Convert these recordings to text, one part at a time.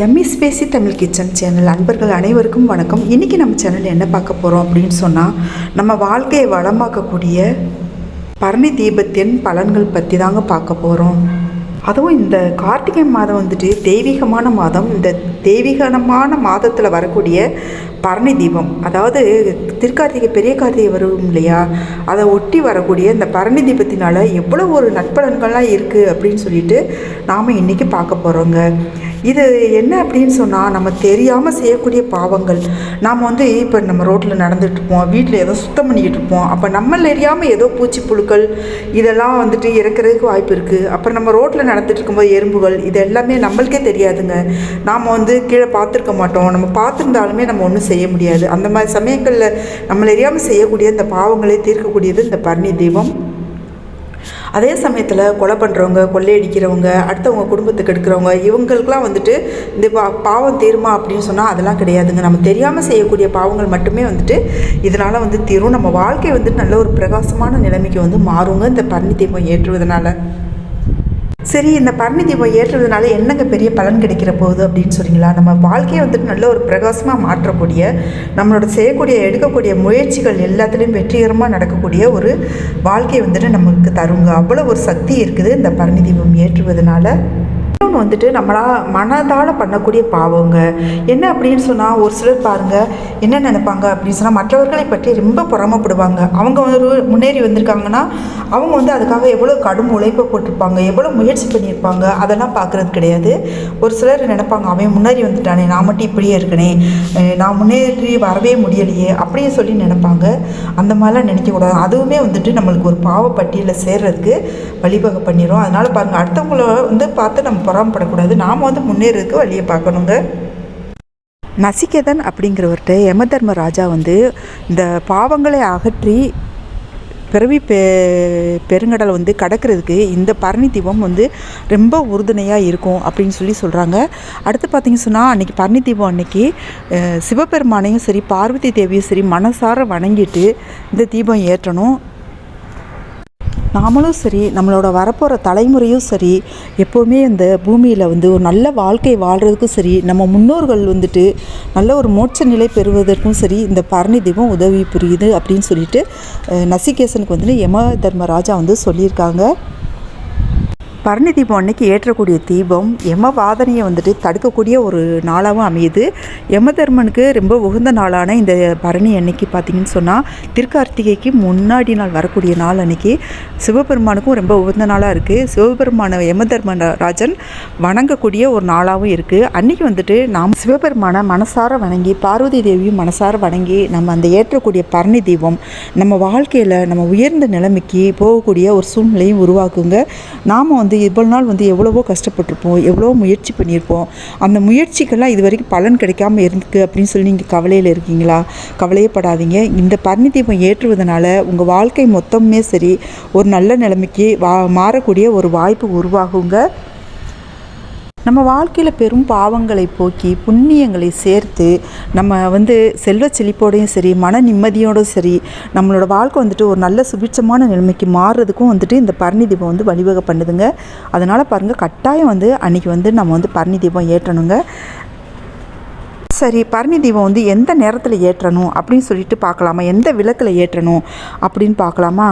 Emmy ஸ்பேசி Tamil kitchen channel. அன்பர்கள் அனைவருக்கும் வணக்கம். இன்றைக்கி நம்ம சேனல் என்ன பார்க்க போகிறோம் அப்படின்னு சொன்னால் நம்ம வாழ்க்கையை வளமாக்கக்கூடிய பரணி தீபத்தின் பலன்கள் பற்றி தாங்க பார்க்க போகிறோம் அதுவும் இந்த கார்த்திகை மாதம் வந்துட்டு தெய்வீகமான மாதம். இந்த தெய்வீகமான மாதத்தில் வரக்கூடிய பரணி தீபம். அதாவது திருக்கார்த்திகை பெரிய கார்த்திகை வரும் இல்லையா? அதை ஒட்டி வரக்கூடிய இந்த பரணி தீபத்தினால் எவ்வளோ ஒரு நட்பலன்கள்லாம் இருக்குது அப்படின்னு சொல்லிட்டு நாம் இன்றைக்கி பார்க்க போகிறோங்க இது என்ன அப்படின்னு சொன்னால் நம்ம தெரியாமல் செய்யக்கூடிய பாவங்கள். நாம் வந்து இப்போ நம்ம ரோட்டில் நடந்துட்டு இருப்போம் வீட்டில் ஏதோ சுத்தம் பண்ணிக்கிட்டு இருப்போம். அப்போ நம்மள எரியாமல் ஏதோ பூச்சி புழுக்கள் இதெல்லாம் வந்துட்டு இறக்கிறதுக்கு வாய்ப்பு இருக்குது அப்புறம் நம்ம ரோட்டில் நடந்துட்டு இருக்கும்போது எறும்புகள் இது எல்லாமே நம்மளுக்கே தெரியாதுங்க. நாம் வந்து கீழே பார்த்துருக்க மாட்டோம். நம்ம பார்த்துருந்தாலுமே நம்ம ஒன்றும் செய்ய முடியாது. அந்த மாதிரி சமயங்களில் நம்மள எரியாமல் செய்யக்கூடிய இந்த பாவங்களை தீர்க்கக்கூடியது இந்த பரணி தெய்வம் அதே சமயத்தில் கொலை பண்ணுறவங்க கொள்ளையடிக்கிறவங்க அடுத்தவங்க குடும்பத்துக்கு எடுக்கிறவங்க இவங்களுக்கெல்லாம் வந்துட்டு இந்த பா பாவம் தீருமா அப்படின்னு சொன்னால் அதெல்லாம் கிடையாதுங்க. நம்ம தெரியாமல் செய்யக்கூடிய பாவங்கள் மட்டுமே வந்துட்டு இதனால் வந்து தீரும். நம்ம வாழ்க்கை வந்துட்டு நல்ல ஒரு பிரகாசமான நிலைமைக்கு வந்து மாறுங்க. இந்த பரணி தீபம் ஏற்றுவதனால. சரி இந்த பரணி தீபம் ஏற்றுறதுனால என்னங்க பெரிய பலன் கிடைக்கிற போகுது அப்படின்னு சொல்லிங்களா நம்ம வாழ்க்கையை வந்துட்டு நல்ல ஒரு பிரகாசமாக மாற்றக்கூடிய நம்மளோட செய்யக்கூடிய எடுக்கக்கூடிய முயற்சிகள் எல்லாத்துலேயும் வெற்றிகரமாக நடக்கக்கூடிய ஒரு வாழ்க்கையை வந்துட்டு நமக்கு தருங்க. அவ்வளோ ஒரு சக்தி இருக்குது இந்த பரணி தீபம் ஏற்றுவதனால. இன்னொன்று வந்துட்டு நம்மளா மனதால் பண்ணக்கூடிய பாவங்க. என்ன அப்படின்னு சொன்னால் ஒரு சிலர் பாருங்கள் என்ன நினைப்பாங்க அப்படின்னு சொன்னால் மற்றவர்களை பற்றி ரொம்ப பொறாமப்படுவாங்க. அவங்க ஒரு முன்னேறி வந்திருக்காங்கன்னா அவங்க வந்து அதுக்காக எவ்வளோ கடும் உழைப்பை போட்டிருப்பாங்க எவ்வளோ முயற்சி பண்ணியிருப்பாங்க அதெல்லாம் பார்க்குறது கிடையாது. ஒரு சிலர் நினைப்பாங்க அவன் முன்னேறி வந்துட்டானே நான் மட்டும் இப்படியே இருக்கனே நான் முன்னேறி வரவே முடியலையே அப்படியே சொல்லி நினைப்பாங்க. அந்த மாதிரிலாம் நினைக்கக்கூடாது. அதுவுமே வந்துட்டு நம்மளுக்கு ஒரு பாவ பட்டியலில் சேர்றதுக்கு வழிவகை பண்ணிடும் அதனால் பாருங்கள் அடுத்தவங்கள வந்து பார்த்து நம்ம பொறாமப்படக்கூடாது. நாம் வந்து முன்னேறதுக்கு வழியை பார்க்கணுங்க. நசிகேதன் அப்படிங்கிறவர்கிட்ட யமதர்ம ராஜா வந்து இந்த பாவங்களை அகற்றி பிறவி பெ பெருங்கடல் வந்து கடக்கிறதுக்கு இந்த பரணி தீபம் வந்து ரொம்ப உறுதுணையாக இருக்கும் அப்படின்னு சொல்லி சொல்கிறாங்க அடுத்து பார்த்திங்க சொன்னால் அன்றைக்கி பரணி தீபம் அன்னைக்கு சிவபெருமானையும் சரி பார்வதி தேவியும் சரி மனசார வணங்கிட்டு இந்த தீபம் ஏற்றணும். நாமளும் சரி நம்மளோட வரப்போகிற தலைமுறையும் சரி எப்போவுமே இந்த பூமியில் வந்து ஒரு நல்ல வாழ்க்கை வாழ்கிறதுக்கும் சரி நம்ம முன்னோர்கள் வந்துட்டு நல்ல ஒரு மோட்ச நிலை பெறுவதற்கும் சரி இந்த பரணி தீபம் உதவி புரியுது அப்படின்னு சொல்லிட்டு நசிகேசனுக்கு வந்துட்டு யம தர்மராஜா வந்து சொல்லியிருக்காங்க. பரணி தீபம் அன்னைக்கு ஏற்றக்கூடிய தீபம் யம வாதனையை வந்துட்டு தடுக்கக்கூடிய ஒரு நாளாகவும் அமையுது. யம தர்மனுக்கு ரொம்ப உகந்த நாளான இந்த பரணி அன்னைக்கு பார்த்தீங்கன்னு சொன்னால் திருக்கார்த்திகைக்கு முன்னாடி நாள் வரக்கூடிய நாள் அன்னைக்கு சிவபெருமானுக்கும் ரொம்ப உகந்த நாளாக இருக்குது சிவபெருமான யம தர்ம ராஜன் வணங்கக்கூடிய ஒரு நாளாகவும் இருக்குது அன்னைக்கு வந்துட்டு நாம் சிவபெருமானை மனசார வணங்கி பார்வதி தேவியும் மனசார வணங்கி நம்ம அந்த ஏற்றக்கூடிய பரணி தீபம் நம்ம வாழ்க்கையில் நம்ம உயர்ந்த நிலைமைக்கு போகக்கூடிய ஒரு சூழ்நிலையும் உருவாக்குங்க. நாம் வந்து வந்து இவ்வளோ நாள் வந்து எவ்வளவோ கஷ்டப்பட்டிருப்போம் எவ்வளோ முயற்சி பண்ணியிருப்போம். அந்த முயற்சிக்கெல்லாம் இது வரைக்கும் பலன் கிடைக்காம இருக்கு அப்படின்னு சொல்லி நீங்கள் கவலையில் இருக்கீங்களா? கவலையே படாதீங்க இந்த பரணி தீபம் ஏற்றுவதனால உங்கள் வாழ்க்கை மொத்தமே சரி ஒரு நல்ல நிலைமைக்கு வா மாறக்கூடிய ஒரு வாய்ப்பு உருவாகுங்க. நம்ம வாழ்க்கையில் பெரும் பாவங்களை போக்கி புண்ணியங்களை சேர்த்து நம்ம வந்து செல்வ செழிப்போடையும் சரி மன நிம்மதியோடும் சரி நம்மளோட வாழ்க்கை வந்துட்டு ஒரு நல்ல சுபிட்சமான நிலைமைக்கு மாறுறதுக்கும் வந்துட்டு இந்த பரணி தீபம் வந்து வழிவகை பண்ணுதுங்க. அதனால் பாருங்கள் கட்டாயம் வந்து அன்றைக்கி வந்து நம்ம வந்து பரணி தீபம் ஏற்றணுங்க. சரி பரணி தீபம் வந்து எந்த நேரத்தில் ஏற்றணும் அப்படின்னு சொல்லிட்டு பார்க்கலாமா எந்த விளக்கில் ஏற்றணும் அப்படின்னு பார்க்கலாமா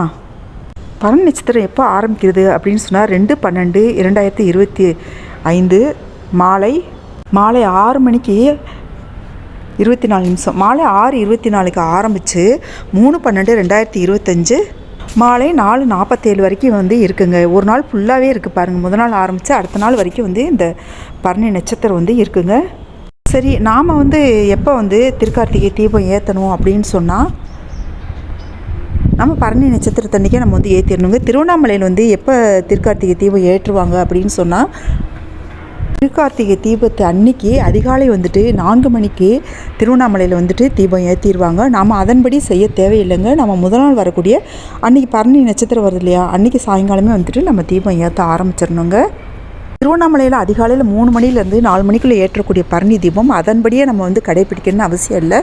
பரணி நட்சத்திரம் எப்போ ஆரம்பிக்கிறது அப்படின்னு சொன்னால் ரெண்டு பன்னெண்டு இரண்டாயிரத்தி இருபத்தி ஐந்து மாலை மாலை ஆறு மணிக்கு இருபத்தி நாலு நிமிஷம். மாலை ஆறு இருபத்தி நாலுக்கு ஆரம்பித்து மூணு பன்னெண்டு ரெண்டாயிரத்தி இருபத்தஞ்சு மாலை நாலு நாற்பத்தேழு வரைக்கும் வந்து இருக்குங்க. ஒரு நாள் ஃபுல்லாகவே இருக்குது பாருங்கள் முதல் நாள் ஆரம்பித்து அடுத்த நாள் வரைக்கும் வந்து இந்த பரணி நட்சத்திரம் வந்து இருக்குங்க. சரி நாம் வந்து எப்போ வந்து திருக்கார்த்திகை தீபம் ஏற்றணும் அப்படின்னு சொன்னால் நம்ம பரணி நட்சத்திரத்தன்னைக்கே நம்ம வந்து ஏற்றிடணுங்க திருவண்ணாமலையில் வந்து எப்போ திருக்கார்த்திகை தீபம் ஏற்றுவாங்க அப்படின்னு சொன்னால் திருக்கார்த்திகை தீபத்து அன்னைக்கு அதிகாலை வந்துட்டு நான்கு மணிக்கு திருவண்ணாமலையில் வந்துட்டு தீபம் ஏற்றிடுவாங்க நாம் அதன்படி செய்ய தேவையில்லைங்க. நம்ம முதல் நாள் வரக்கூடிய அன்னைக்கு பரணி நட்சத்திரம் வருது இல்லையா? அன்னைக்கு சாயங்காலமே வந்துட்டு நம்ம தீபம் ஏற்ற ஆரம்பிச்சிடணுங்க. திருவண்ணாமலையில் அதிகாலையில் மூணு மணிலேருந்து நாலு மணிக்குள்ளே ஏற்றக்கூடிய பரணி தீபம் அதன்படியே நம்ம வந்து கடைப்பிடிக்கணும்னு அவசியம் இல்லை.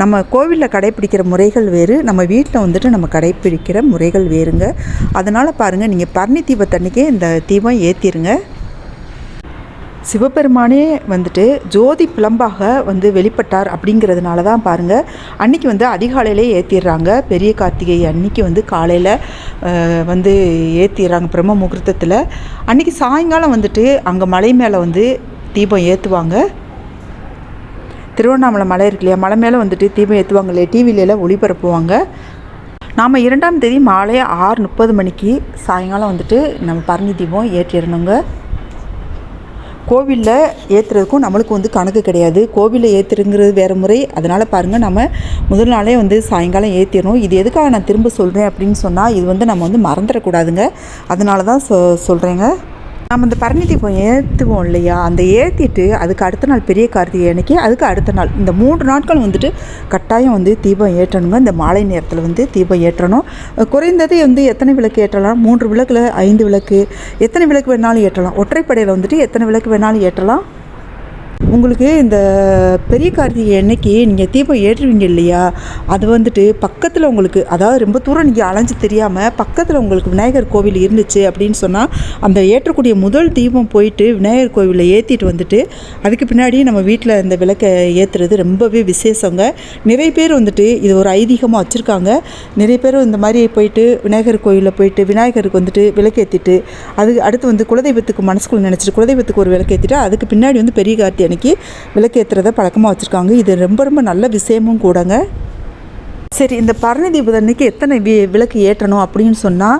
நம்ம கோவிலில் கடைப்பிடிக்கிற முறைகள் வேறு நம்ம வீட்டில் வந்துட்டு நம்ம கடைப்பிடிக்கிற முறைகள் வேறுங்க. அதனால் பாருங்கள் நீங்கள் பரணி தீபத்தன்னைக்கே இந்த தீபம் ஏற்றிருங்க சிவபெருமானே வந்துட்டு ஜோதி பிளம்பாக வந்து வெளிப்பட்டார் அப்படிங்கிறதுனால தான் பாருங்கள் அன்னைக்கு வந்து அதிகாலையிலே ஏற்றிடுறாங்க பெரிய கார்த்திகை அன்னைக்கு வந்து காலையில் வந்து ஏற்றிடுறாங்க பிரம்ம முகூர்த்தத்தில். அன்னைக்கு சாயங்காலம் வந்துட்டு அங்கே மலை மேலே வந்து தீபம் ஏற்றுவாங்க திருவண்ணாமலை மலை இருக்கு இல்லையா? மலை மேலே வந்துட்டு தீபம் ஏற்றுவாங்க இல்லையா டிவிலெலாம் ஒளிபரப்புவாங்க. நாம் இரண்டாம் தேதி மாலை ஆறு முப்பது மணிக்கு சாயங்காலம் வந்துட்டு நம்ம பரணி தீபம் ஏற்றிடணுங்க கோவிலில் ஏற்றுறதுக்கும் நம்மளுக்கு வந்து கணக்கு கிடையாது. கோவிலில் ஏற்றுறங்கிறது வேறு முறை. அதனால் பாருங்கள் நம்ம முதல் நாளே வந்து சாயங்காலம் ஏற்றிடணும் இது எதுக்காக நான் திரும்ப சொல்கிறேன் அப்படின்னு சொன்னால் இது வந்து நம்ம வந்து மறந்துடக்கூடாதுங்க. அதனால தான் சொ சொல்கிறேங்க நம்ம இந்த பரணி தீபம் ஏற்றுவோம் இல்லையா? அந்த ஏற்றிட்டு அதுக்கு அடுத்த நாள் பெரிய கார்த்திகை அன்னைக்கு அதுக்கு அடுத்த நாள். இந்த மூன்று நாட்கள் வந்துட்டு கட்டாயம் வந்து தீபம் ஏற்றணுங்க. இந்த மாலை நேரத்தில் வந்து தீபம் ஏற்றணும். குறைந்தது வந்து எத்தனை விளக்கு ஏற்றலாம்? மூன்று விளக்கில் ஐந்து விளக்கு. எத்தனை விளக்கு வேணாலும் ஏற்றலாம்? ஒற்றைப்படையில் வந்துட்டு எத்தனை விளக்கு வேணாலும் ஏற்றலாம்? உங்களுக்கு இந்த பெரிய கார்த்திகை அன்னைக்கு நீங்கள் தீபம் ஏற்றுவீங்க இல்லையா? அது வந்துட்டு பக்கத்தில் உங்களுக்கு அதாவது ரொம்ப தூரம் நீங்கள் அலைஞ்சு தெரியாமல் பக்கத்தில் உங்களுக்கு விநாயகர் கோவில் இருந்துச்சு அப்படின்னு சொன்னால் அந்த ஏற்றக்கூடிய முதல் தீபம் போயிட்டு விநாயகர் கோவிலில் ஏற்றிட்டு வந்துட்டு அதுக்கு பின்னாடி நம்ம வீட்டில் இந்த விளக்கை ஏற்றுறது ரொம்பவே விசேஷங்க. நிறைய பேர் வந்துட்டு இது ஒரு ஐதீகமாக வச்சுருக்காங்க. நிறைய பேர் இந்த மாதிரி போயிட்டு விநாயகர் கோயிலில் போயிட்டு விநாயகருக்கு வந்துட்டு விளக்கேற்றிட்டு அது அடுத்து வந்து குலதெய்வத்துக்கு மனசுக்குள்ள நினச்சிட்டு குலதெய்வத்துக்கு ஒரு விளக்கேற்றிட்டு அதுக்கு பின்னாடி வந்து பெரிய கார்த்தி அன்னைக்கு விளக்கேற்றுறத பழக்கமாக வச்சுருக்காங்க. இது ரொம்ப ரொம்ப நல்ல விஷயமும் கூடங்க. சரி இந்த பரணி தீபம் அன்னைக்கு எத்தனை வி விளக்கு ஏற்றணும் அப்படின்னு சொன்னால்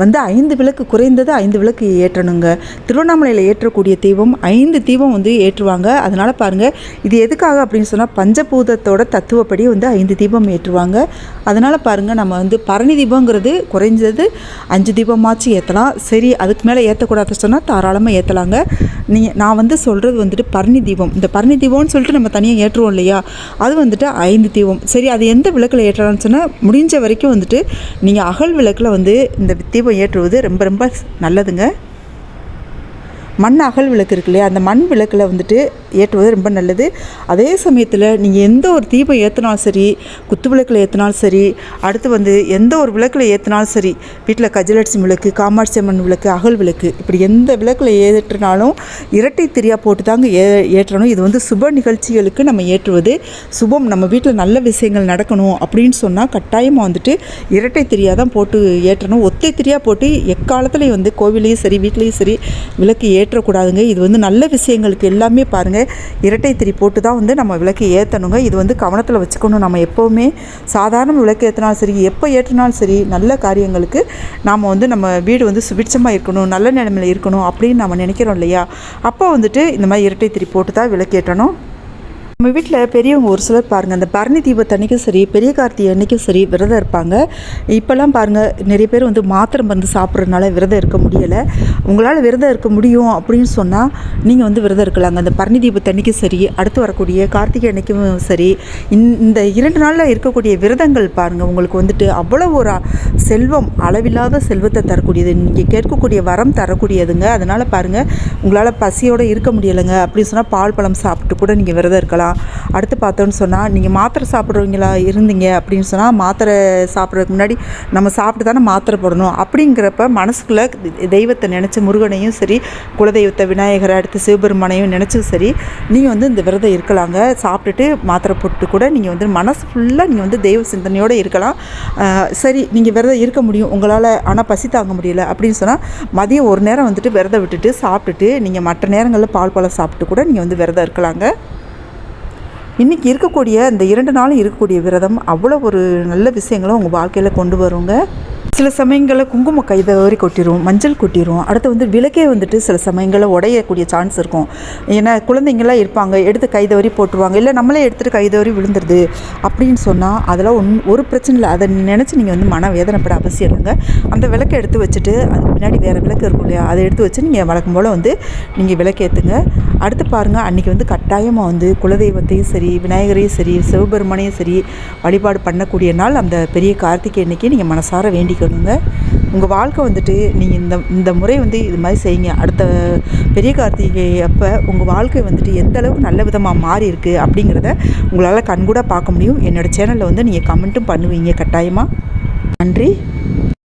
வந்து ஐந்து விளக்கு குறைந்தது ஐந்து விளக்கு ஏற்றணுங்க. திருவண்ணாமலையில் ஏற்றக்கூடிய தீபம் ஐந்து தீபம் வந்து ஏற்றுவாங்க. அதனால் பாருங்கள் இது எதுக்காக அப்படின்னு சொன்னால் பஞ்சபூதத்தோட தத்துவப்படி வந்து ஐந்து தீபம் ஏற்றுவாங்க. அதனால் பாருங்கள் நம்ம வந்து பரணி தீபங்கிறது குறைஞ்சது அஞ்சு தீபமாச்சு ஏற்றலாம் சரி அதுக்கு மேலே ஏற்றக்கூடாது சொன்னால் தாராளமாக ஏற்றலாங்க நீ நான் வந்து சொல்கிறது வந்துட்டு பரணி தீபம் இந்த பரணி தீபம்னு சொல்லிட்டு நம்ம தனியாக ஏற்றுவோம் இல்லையா? அது வந்துட்டு ஐந்து தீபம். சரி அது எந்த விளக்கில் ஏற்றலாம்னு சொன்னால் முடிஞ்ச வரைக்கும் வந்துட்டு நீங்கள் அகல் விளக்கில் வந்து இந்த தீபம் ஏற்றுவது ரொம்ப ரொம்ப நல்லதுங்க. மண் அகல் விளக்கு இருக்கு இல்லையா? அந்த மண் விளக்கில் வந்துட்டு ஏற்றுவது ரொம்ப நல்லது. அதே சமயத்தில் நீங்கள் எந்த ஒரு தீபம் ஏற்றினாலும் சரி குத்து விளக்கில் ஏற்றினாலும் சரி அடுத்து வந்து எந்த ஒரு விளக்கில் ஏற்றினாலும் சரி வீட்டில் கஜலட்சுமி விளக்கு காமாட்சி அம்மன் விளக்கு அகல் விளக்கு இப்படி எந்த விளக்கில் ஏற்றினாலும் இரட்டை திரியா போட்டு தாங்க ஏ ஏற்றணும். இது வந்து சுப நிகழ்ச்சிகளுக்கு நம்ம ஏற்றுவது. சுபம் நம்ம வீட்டில் நல்ல விஷயங்கள் நடக்கணும் அப்படின்னு சொன்னால் கட்டாயமாக வந்துட்டு இரட்டை திரியாக தான் போட்டு ஏற்றணும். ஒத்தை திரியா போட்டு எக்காலத்துலேயும் வந்து கோவிலையும் சரி வீட்லேயும் சரி விளக்கு ஏற்றக்கூடாதுங்க. இது வந்து நல்ல விஷயங்களுக்கு எல்லாமே பாருங்கள் இரட்டை திரி போட்டு தான் வந்து நம்ம விளக்கு ஏற்றணுங்க இது வந்து கவனத்தில் வச்சுக்கணும். நம்ம எப்போவுமே சாதாரண விளக்கு ஏற்றினாலும் சரி எப்போ ஏற்றினாலும் சரி நல்ல காரியங்களுக்கு நாம் வந்து நம்ம வீடு வந்து சுபிட்சமாக இருக்கணும் நல்ல நிலைமையில் இருக்கணும் அப்படின்னு நம்ம நினைக்கிறோம் இல்லையா? அப்போ வந்துட்டு இந்த மாதிரி இரட்டை திரி போட்டு தான் விளக்கேற்றணும் நம்ம வீட்டில் பெரியவங்க ஒரு சிலர் பாருங்கள் அந்த பரணி தீபத்தன்னைக்கும் சரி பெரிய கார்த்திகை அன்னைக்கும் சரி விரதம் இருப்பாங்க. இப்போல்லாம் பாருங்கள் நிறைய பேர் வந்து மாத்திரம் வந்து சாப்பிட்றதுனால விரதம் இருக்க முடியலை. உங்களால் விரதம் இருக்க முடியும் அப்படின்னு சொன்னால் நீங்கள் வந்து விரதம் இருக்கலாங்க. அந்த பரணி தீபத்தன்னைக்கும் சரி அடுத்து வரக்கூடிய கார்த்திகை அன்னைக்கும் சரி இந்த- இந்த இரண்டு நாளில் இருக்கக்கூடிய விரதங்கள் பாருங்கள் உங்களுக்கு வந்துட்டு அவ்வளோ ஒரு செல்வம் அளவில்லாத செல்வத்தை தரக்கூடியது. நீங்கள் கேட்கக்கூடிய வரம் தரக்கூடியதுங்க. அதனால் பாருங்கள் உங்களால் பசியோடு இருக்க முடியலைங்க. அப்படின்னு சொன்னால் பால் பழம் சாப்பிட்டு கூட நீங்கள் விரதம் இருக்கலாம். அடுத்து பார்த்தோன்னு சொன்னால் நீங்கள் மாத்திரை சாப்பிட்றவங்களா இருந்தீங்க அப்படின்னு சொன்னால் மாத்திரை சாப்பிட்றதுக்கு முன்னாடி நம்ம சாப்பிட்டு தானே மாத்திரை போடணும். அப்படிங்கிறப்ப மனசுக்குள்ளே தெய்வத்தை நினச்சி முருகனையும் சரி குலதெய்வத்தை விநாயகரை அடுத்து சிவபெருமானையும் நினச்சும் சரி நீங்கள் வந்து இந்த விரதம் இருக்கலாங்க. சாப்பிட்டுட்டு மாத்திரை போட்டு கூட நீங்கள் வந்து மனசு ஃபுல்லாக நீங்கள் வந்து தெய்வ சிந்தனையோடு இருக்கலாம். சரி நீங்கள் விரதம் இருக்க முடியும். உங்களால் ஆனால் பசி தாங்க முடியல அப்படின்னு சொன்னால் மதியம் ஒரு நேரம் வந்துட்டு விரதம் விட்டுட்டு சாப்பிட்டுட்டு நீங்கள் மற்ற நேரங்களில் பால் பழம் சாப்பிட்டு கூட நீங்கள் வந்து விரதம் இருக்கலாங்க. இன்றைக்கி இருக்கக்கூடிய இந்த இரண்டு நாளும் இருக்கக்கூடிய விரதம் அவ்வளோ ஒரு நல்ல விஷயங்களும் உங்கள் வாழ்க்கையில் கொண்டு வருங்க. சில சமயங்களில் குங்குமம் கை வரி கொட்டிடும் மஞ்சள் கொட்டிடும் அடுத்து வந்து விளக்கே வந்துட்டு சில சமயங்களில் உடையக்கூடிய சான்ஸ் இருக்கும். ஏன்னா குழந்தைங்களாம் இருப்பாங்க எடுத்து கை தவறி போட்டுருவாங்க. இல்லை நம்மளே எடுத்துகிட்டு கை தவறி விழுந்துருது அப்படின்னு சொன்னால் அதெல்லாம் ஒன் ஒரு பிரச்சனை இல்லை. அதை நினச்சி நீங்கள் வந்து மன வேதனைப்பட அவசியம் இல்லைங்க. அந்த விளக்கை எடுத்து வச்சுட்டு அதுக்கு பின்னாடி வேறு விளக்கு இருக்கும் இல்லையா? அதை எடுத்து வச்சு நீங்கள் வழக்கம் போல் வந்து நீங்கள் விளக்கேற்றுங்க அடுத்து பாருங்கள் அன்றைக்கி வந்து கட்டாயமாக வந்து குலதெய்வத்தையும் சரி விநாயகரையும் சரி சிவபெருமானையும் சரி வழிபாடு பண்ணக்கூடிய நாள் அந்த பெரிய கார்த்திகை அன்னைக்கு நீங்கள் மனசார வேண்டிக்கணுங்க உங்கள் வாழ்க்கை வந்துட்டு நீங்கள் இந்த இந்த முறை வந்து இது மாதிரி செய்யுங்க. அடுத்த பெரிய கார்த்திகை அப்போ உங்கள் வாழ்க்கை வந்துட்டு எந்த அளவுக்கு நல்ல விதமாக மாறி இருக்குது அப்படிங்கிறத உங்களால் கண்கூட பார்க்க முடியும். என்னோடய சேனலில் வந்து நீங்கள் கமெண்ட்டும் பண்ணுவீங்க கட்டாயமாக நன்றி.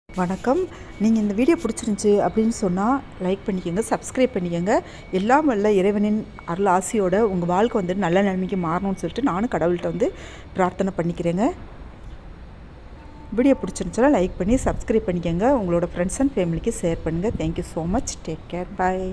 வணக்கம். நீங்கள் இந்த வீடியோ பிடிச்சிருந்துச்சி அப்படின்னு சொன்னால் லைக் பண்ணிக்கோங்க சப்ஸ்கிரைப் பண்ணிக்கோங்க. எல்லாம் வல்ல இறைவனின் அருள் ஆசையோட உங்கள் வாழ்க்கை வந்து நல்ல நிலைமைக்கு மாறணும்னு சொல்லிட்டு நானும் கடவுள்கிட்ட வந்து பிரார்த்தனை பண்ணிக்கிறேங்க. வீடியோ பிடிச்சிருந்துச்சுன்னா லைக் பண்ணி சப்ஸ்கிரைப் பண்ணிக்கோங்க. உங்களோட ஃப்ரெண்ட்ஸ் அண்ட் ஃபேமிலிக்கு ஷேர் பண்ணுங்கள் thank you so much take care bye